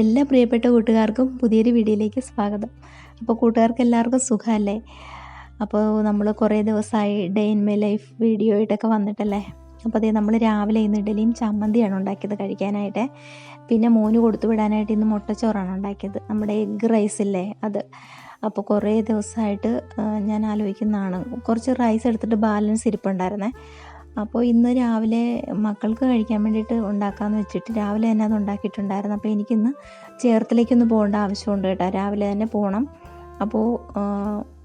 എല്ലാ പ്രിയപ്പെട്ട കൂട്ടുകാർക്കും പുതിയൊരു വീഡിയോയിലേക്ക് സ്വാഗതം. അപ്പോൾ കൂട്ടുകാർക്ക് എല്ലാവർക്കും സുഖമല്ലേ? അപ്പോൾ നമ്മൾ കുറേ ദിവസമായി day in my life video ആയിട്ടൊക്കെ വന്നിട്ടല്ലേ? അപ്പോൾ അതേ നമ്മൾ രാവിലെ ഇന്ന് ഇഡലിയും ചമ്മന്തിയാണ് ഉണ്ടാക്കിയത് കഴിക്കാനായിട്ട്. പിന്നെ മോന് കൊടുത്തു വിടാനായിട്ട് ഇന്ന് മുട്ടച്ചോറാണ് ഉണ്ടാക്കിയത്. നമ്മുടെ എഗ്ഗ് റൈസ് അല്ലേ അത്. അപ്പോൾ കുറേ ദിവസമായിട്ട് ഞാൻ ആലോചിക്കുന്നതാണ്. കുറച്ച് റൈസ് എടുത്തിട്ട് ബാലൻസ് ഇരിപ്പുണ്ടായിരുന്നേ. അപ്പോൾ ഇന്ന് രാവിലെ മക്കൾക്ക് കഴിക്കാൻ വേണ്ടിയിട്ട് ഉണ്ടാക്കാമെന്ന് വെച്ചിട്ട് രാവിലെ തന്നെ അത് ഉണ്ടാക്കിയിട്ടുണ്ടായിരുന്നു. അപ്പോൾ എനിക്കിന്ന് ചേർത്തലേക്കൊന്ന് പോകേണ്ട ആവശ്യമുണ്ട് കേട്ടോ. രാവിലെ തന്നെ പോകണം. അപ്പോൾ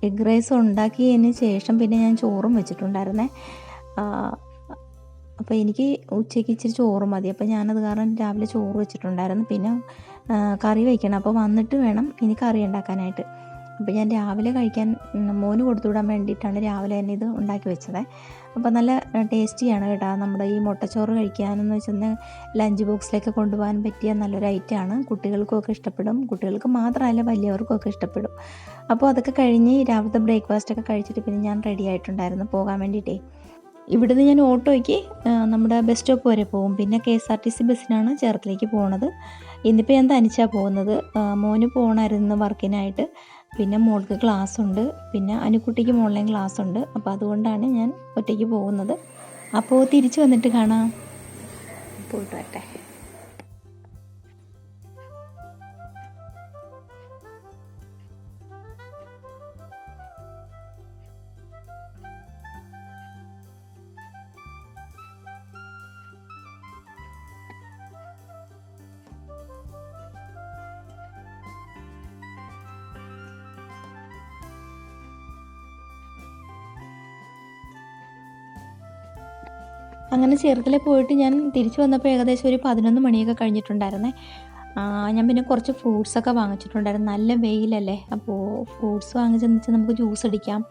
എഗ് റൈസ് ഉണ്ടാക്കിയതിന് ശേഷം പിന്നെ ഞാൻ ചോറും വെച്ചിട്ടുണ്ടായിരുന്നേ. അപ്പോൾ എനിക്ക് ഉച്ചയ്ക്ക് ഇച്ചിരി ചോറ് മതി. അപ്പോൾ ഞാനത് കാരണം രാവിലെ ചോറ് വെച്ചിട്ടുണ്ടായിരുന്നു. പിന്നെ കറി വയ്ക്കണം അപ്പോൾ വന്നിട്ട് വേണം ഇനി കറി ഉണ്ടാക്കാനായിട്ട്. അപ്പോൾ ഞാൻ രാവിലെ കഴിക്കാൻ മോന് കൊടുത്തു വിടാൻ വേണ്ടിയിട്ടാണ് രാവിലെ തന്നെ ഇത് ഉണ്ടാക്കി വെച്ചത്. അപ്പോൾ നല്ല ടേസ്റ്റിയാണ് കേട്ടോ. നമ്മുടെ ഈ മുട്ടച്ചോറ് കഴിക്കാനെന്ന് വെച്ചാൽ ലഞ്ച് ബോക്സിലേക്ക് കൊണ്ടുപോകാൻ പറ്റിയ നല്ലൊരു ഐറ്റമാണ് കുട്ടികൾക്കൊക്കെ ഇഷ്ടപ്പെടും. കുട്ടികൾക്ക് മാത്രമല്ല വലിയവർക്കൊക്കെ ഇഷ്ടപ്പെടും. അപ്പോൾ അതൊക്കെ കഴിഞ്ഞ് രാവിലത്തെ ബ്രേക്ക്ഫാസ്റ്റൊക്കെ കഴിച്ചിട്ട് പിന്നെ ഞാൻ റെഡി ആയിട്ടുണ്ടായിരുന്നു പോകാൻ വേണ്ടിയിട്ടേ. ഇവിടുന്ന് ഞാൻ ഓട്ടോയ്ക്ക് നമ്മുടെ ബസ് സ്റ്റോപ്പ് വരെ പോകും. പിന്നെ K S R T C ബസ്സിനാണ് ചേർത്തലേക്ക് പോകുന്നത് ഇന്നിപ്പോൾ ഞാൻ തനിച്ചാണ് പോകുന്നത്. മോന് പോകണമായിരുന്നു വർക്കിനായിട്ട് പിന്നെ മോൾക്ക് ക്ലാസ് ഉണ്ട് പിന്നെ അനുക്കുട്ടിക്ക് ഓൺലൈൻ ക്ലാസ് ഉണ്ട് അപ്പോൾ അതുകൊണ്ടാണ് ഞാൻ ഒറ്റയ്ക്ക് പോകുന്നത്. അപ്പോൾ തിരിച്ചു വന്നിട്ട് കാണാം. പോയിട്ട് വരട്ടെ. അങ്ങനെ ചേർത്തല പോയിട്ട് ഞാൻ തിരിച്ചു വന്നപ്പോൾ ഏകദേശം ഒരു പതിനൊന്ന് മണിയൊക്കെ കഴിഞ്ഞിട്ടുണ്ടായിരുന്നേ. ഞാൻ പിന്നെ കുറച്ച് ഫ്രൂട്ട്സൊക്കെ വാങ്ങിച്ചിട്ടുണ്ടായിരുന്നു. നല്ല വെയിലല്ലേ? അപ്പോൾ ഫ്രൂട്ട്സ് വാങ്ങിച്ചെന്ന് വെച്ചാൽ നമുക്ക് ജ്യൂസ് അടിക്കാം.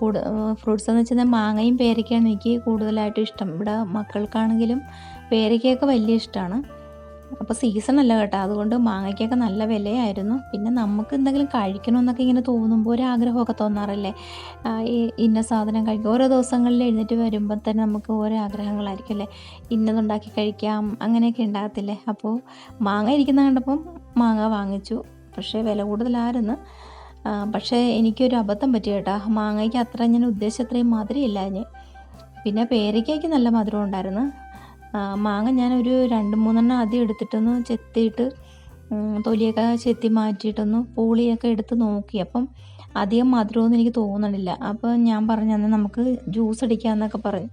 കൂടു ഫ്രൂട്ട്സ് എന്ന് വെച്ചാൽ മാങ്ങയും പേരയ്ക്കാണ് എനിക്ക് കൂടുതലായിട്ടും ഇഷ്ടം. ഇവിടെ മക്കൾക്കാണെങ്കിലും പേരയ്ക്കയൊക്കെ വലിയ ഇഷ്ടമാണ്. അപ്പോൾ സീസൺ അല്ല കേട്ടോ. അതുകൊണ്ട് മാങ്ങയ്ക്കൊക്കെ നല്ല വിലയായിരുന്നു. പിന്നെ നമുക്ക് എന്തെങ്കിലും കഴിക്കണമെന്നൊക്കെ ഇങ്ങനെ തോന്നുമ്പോൾ ഒരു ആഗ്രഹമൊക്കെ തോന്നാറില്ലേ? ഈ ഇന്ന സാധനം കഴിക്കും ഓരോ ദിവസങ്ങളിൽ എഴുന്നേറ്റ് വരുമ്പോൾ തന്നെ നമുക്ക് ഓരോ ആഗ്രഹങ്ങളായിരിക്കും അല്ലേ? ഇന്നതുണ്ടാക്കി കഴിക്കാം അങ്ങനെയൊക്കെ ഉണ്ടാകത്തില്ലേ? അപ്പോൾ മാങ്ങ ഇരിക്കുന്ന കണ്ടപ്പം മാങ്ങ വാങ്ങിച്ചു. പക്ഷേ വില കൂടുതലായിരുന്നു. പക്ഷേ എനിക്കൊരു അബദ്ധം പറ്റി കേട്ടോ. മാങ്ങയ്ക്ക് അത്ര ഞാൻ ഉദ്ദേശിച്ചത്രയും മധുരം ഇല്ലാഞ്ഞ് പിന്നെ പേരയ്ക്കയ്ക്ക് നല്ല മധുരം ഉണ്ടായിരുന്നു. മാങ്ങ ഞാനൊരു രണ്ട് മൂന്നെണ്ണം ആദ്യം എടുത്തിട്ടൊന്ന് ചെത്തിയിട്ട് തൊലിയൊക്കെ ചെത്തി മാറ്റിയിട്ടൊന്ന് പൂളിയൊക്കെ എടുത്ത് നോക്കി. അപ്പം അധികം മധുരമൊന്നും എനിക്ക് തോന്നണില്ല. അപ്പോൾ ഞാൻ പറഞ്ഞു എന്നാൽ നമുക്ക് ജ്യൂസ് അടിക്കാമെന്നൊക്കെ പറഞ്ഞു.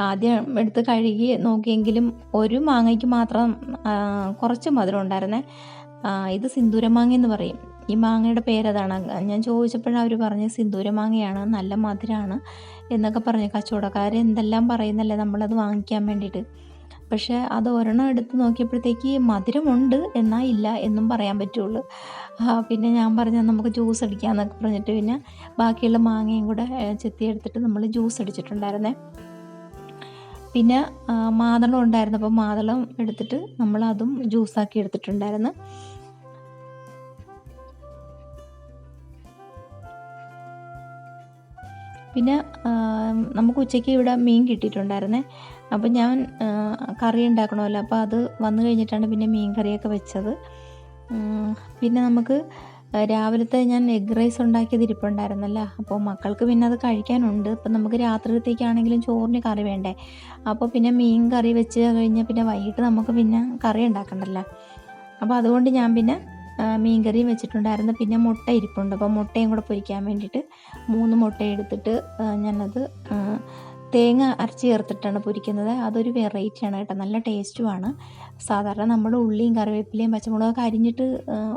ആദ്യം എടുത്ത് കഴുകി നോക്കിയെങ്കിലും ഒരു മാങ്ങയ്ക്ക് മാത്രം കുറച്ച് മധുരം ഉണ്ടായിരുന്നേ. ഇത് സിന്ദൂര മാങ്ങ എന്ന് പറയും. ഈ മാങ്ങയുടെ പേരതാണ്. ഞാൻ ചോദിച്ചപ്പോഴും അവർ പറഞ്ഞ് സിന്ദൂര മാങ്ങയാണ് നല്ല മധുരമാണ് എന്നൊക്കെ പറഞ്ഞു കച്ചവടക്കാർ എന്തെല്ലാം പറയുന്നല്ലേ നമ്മളത് വാങ്ങിക്കാൻ വേണ്ടിയിട്ട്. പക്ഷേ അത് ഒരെണ്ണം എടുത്ത് നോക്കിയപ്പോഴത്തേക്ക് മധുരമുണ്ട് എന്നാൽ ഇല്ല എന്നും പറയാൻ പറ്റുള്ളൂ. പിന്നെ ഞാൻ പറഞ്ഞു നമുക്ക് ജ്യൂസ് അടിക്കാമെന്നൊക്കെ പറഞ്ഞിട്ട് പിന്നെ ബാക്കിയുള്ള മാങ്ങയും കൂടെ ചെത്തി എടുത്തിട്ട് നമ്മൾ ജ്യൂസ് അടിച്ചിട്ടുണ്ടായിരുന്നേ. പിന്നെ മാതളം ഉണ്ടായിരുന്നു. അപ്പോൾ മാതളം എടുത്തിട്ട് നമ്മളതും ജ്യൂസാക്കി എടുത്തിട്ടുണ്ടായിരുന്നു. പിന്നെ നമുക്ക് ഉച്ചയ്ക്ക് ഇവിടെ മീൻ കിട്ടിയിട്ടുണ്ടായിരുന്നേ. അപ്പം ഞാൻ കറി ഉണ്ടാക്കണമല്ലോ. അപ്പോൾ അത് വന്നു കഴിഞ്ഞിട്ടാണ് പിന്നെ മീൻ കറിയൊക്കെ വെച്ചത്. പിന്നെ നമുക്ക് രാവിലത്തെ ഞാൻ എഗ് റൈസ് ഉണ്ടാക്കിയത് ഇരിപ്പുണ്ടായിരുന്നല്ലോ. അപ്പോൾ മക്കൾക്ക് പിന്നെ അത് കഴിക്കാനുണ്ട്. ഇപ്പം നമുക്ക് രാത്രിയിലത്തേക്കാണെങ്കിലും ചോറിന് കറി വേണ്ടേ? അപ്പോൾ പിന്നെ മീൻ കറി വെച്ച് കഴിഞ്ഞാൽ പിന്നെ വൈകിട്ട് നമുക്ക് പിന്നെ കറി ഉണ്ടാക്കണ്ടല്ലോ. അപ്പോൾ അതുകൊണ്ട് ഞാൻ പിന്നെ മീൻ കറിയും വെച്ചിട്ടുണ്ടായിരുന്നു. പിന്നെ മുട്ട ഇരിപ്പുണ്ട്. അപ്പോൾ മുട്ടയും കൂടെ പൊരിക്കാൻ വേണ്ടിയിട്ട് മൂന്ന് മുട്ട എടുത്തിട്ട് ഞാനത് തേങ്ങ അരച്ച് ചേർത്തിട്ടാണ് പൊരിക്കുന്നത്. അതൊരു വെറൈറ്റിയാണ് കേട്ടോ. നല്ല ടേസ്റ്റുമാണ് സാധാരണ നമ്മൾ ഉള്ളിയും കറിവേപ്പിലയും പച്ചമുളകൊക്കെ അരിഞ്ഞിട്ട്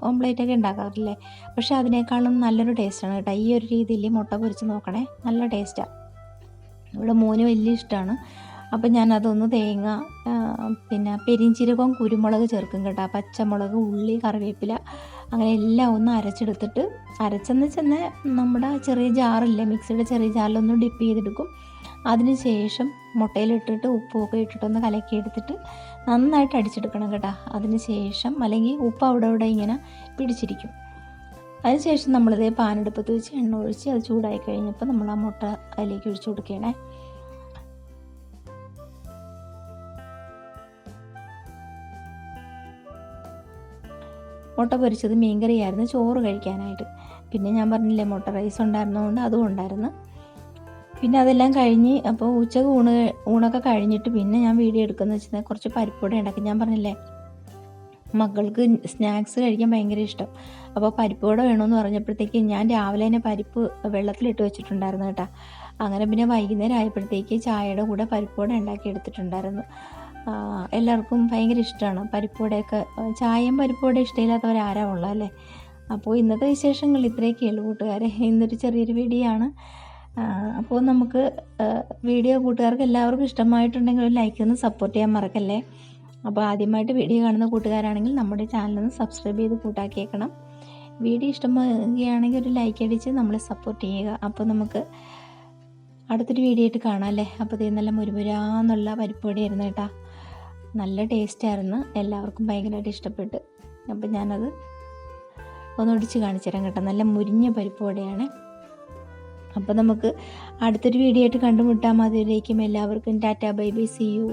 ഓംപ്ലേറ്റൊക്കെ ഉണ്ടാക്കാറില്ലേ? പക്ഷേ അതിനേക്കാളും നല്ലൊരു ടേസ്റ്റാണ് കേട്ടോ. ഈ ഒരു രീതിയിൽ മുട്ട പൊരിച്ച് നോക്കണേ. നല്ല ടേസ്റ്റാണ് ഇവിടെ മോന് വലിയ ഇഷ്ടമാണ്. അപ്പം ഞാനതൊന്ന് തേങ്ങ പിന്നെ പെരിഞ്ചീരകവും കുരുമുളക് ചേർക്കും കേട്ടോ. പച്ചമുളക് ഉള്ളി കറിവേപ്പില അങ്ങനെ എല്ലാം ഒന്ന് അരച്ചെടുത്തിട്ട് അരച്ചെന്ന് ചെന്ന് നമ്മുടെ ചെറിയ ജാറില്ലേ മിക്സിയുടെ ചെറിയ ജാറിലൊന്ന് ഡിപ്പ് ചെയ്തെടുക്കും. അതിനുശേഷം മുട്ടയിലിട്ടിട്ട് ഉപ്പുമൊക്കെ ഇട്ടിട്ടൊന്ന് കലക്കി എടുത്തിട്ട് നന്നായിട്ട് അടിച്ചെടുക്കണം കേട്ടോ. അതിനുശേഷം അല്ലെങ്കിൽ ഉപ്പ് അവിടെ ഇവിടെ ഇങ്ങനെ പിടിച്ചിരിക്കും. അതിനുശേഷം നമ്മളിതേ പാനെടുപ്പത്ത് വെച്ച് എണ്ണ ഒഴിച്ച് അത് ചൂടായി കഴിഞ്ഞപ്പോൾ നമ്മൾ ആ മുട്ട അതിലേക്ക് ഒഴിച്ചു കൊടുക്കണേ മുട്ട പൊരിച്ചത് മീൻകറിയായിരുന്നു ചോറ് കഴിക്കാനായിട്ട്. പിന്നെ ഞാൻ പറഞ്ഞില്ലേ മുട്ട റൈസ് ഉണ്ടായിരുന്നതുകൊണ്ട് അതും ഉണ്ടായിരുന്നു. പിന്നെ അതെല്ലാം കഴിഞ്ഞ് അപ്പോൾ ഉച്ചയ്ക്ക് ഊണ് ഊണൊക്കെ കഴിഞ്ഞിട്ട് പിന്നെ ഞാൻ വീഡിയോ എടുക്കുന്നത് വെച്ചാൽ കുറച്ച് പരിപ്പുവട ഉണ്ടാക്കി ഞാൻ പറഞ്ഞില്ലേ മക്കൾക്ക് സ്നാക്സ് കഴിക്കാൻ ഭയങ്കര ഇഷ്ടം. അപ്പോൾ പരിപ്പുവട വേണമെന്ന് പറഞ്ഞപ്പോഴത്തേക്ക് ഞാൻ രാവിലെ തന്നെ പരിപ്പ് വെള്ളത്തിലിട്ട് വെച്ചിട്ടുണ്ടായിരുന്നു കേട്ടോ. അങ്ങനെ പിന്നെ വൈകുന്നേരം ആയപ്പോഴത്തേക്ക് ചായയുടെ കൂടെ പരിപ്പുവട ഉണ്ടാക്കി എടുത്തിട്ടുണ്ടായിരുന്നു. എല്ലാവർക്കും ഭയങ്കര ഇഷ്ടമാണ് പരിപ്പുവടയൊക്കെ ചായയും പരിപ്പുവട ഇഷ്ടമില്ലാത്തവരാരാ ഉള്ളത് അല്ലേ? അപ്പോൾ ഇന്നത്തെ വിശേഷങ്ങൾ ഇത്രയൊക്കെ ഉള്ളൂ കൂട്ടുകാരെ. ഇന്നൊരു ചെറിയൊരു വീഡിയോ ആണ് അപ്പോൾ നമുക്ക് വീഡിയോ കൂട്ടുകാർക്ക് എല്ലാവർക്കും ഇഷ്ടമായിട്ടുണ്ടെങ്കിൽ ഒരു ലൈക്ക് ഒന്ന് സപ്പോർട്ട് ചെയ്യാൻ മറക്കല്ലേ? അപ്പോൾ ആദ്യമായിട്ട് വീഡിയോ കാണുന്ന കൂട്ടുകാരാണെങ്കിൽ നമ്മുടെ ചാനലൊന്ന് സബ്സ്ക്രൈബ് ചെയ്ത് കൂട്ടാക്കിയേക്കണം. വീഡിയോ ഇഷ്ടമാകുകയാണെങ്കിൽ ഒരു ലൈക്ക് അടിച്ച് നമ്മളെ സപ്പോർട്ട് ചെയ്യുക. അപ്പോൾ നമുക്ക് അടുത്തൊരു വീഡിയോ ആയിട്ട് കാണാം അല്ലേ? അപ്പോൾ ഇത് നല്ല മുരുമുരാന്നുള്ള പരിപ്പുവടിയായിരുന്നു കേട്ടോ. നല്ല ടേസ്റ്റായിരുന്നു. എല്ലാവർക്കും ഭയങ്കരമായിട്ട് ഇഷ്ടപ്പെട്ടു. അപ്പം ഞാനത് ഒന്ന് ഒടിച്ച് കാണിച്ചു തരാം കേട്ടോ. നല്ല മുരിഞ്ഞ പരിപ്പോടെയാണ് അപ്പോൾ നമുക്ക് അടുത്തൊരു വീഡിയോ ആയിട്ട് കണ്ടുമുട്ടാം. അതിലേക്കും എല്ലാവർക്കും tata bye bye. See you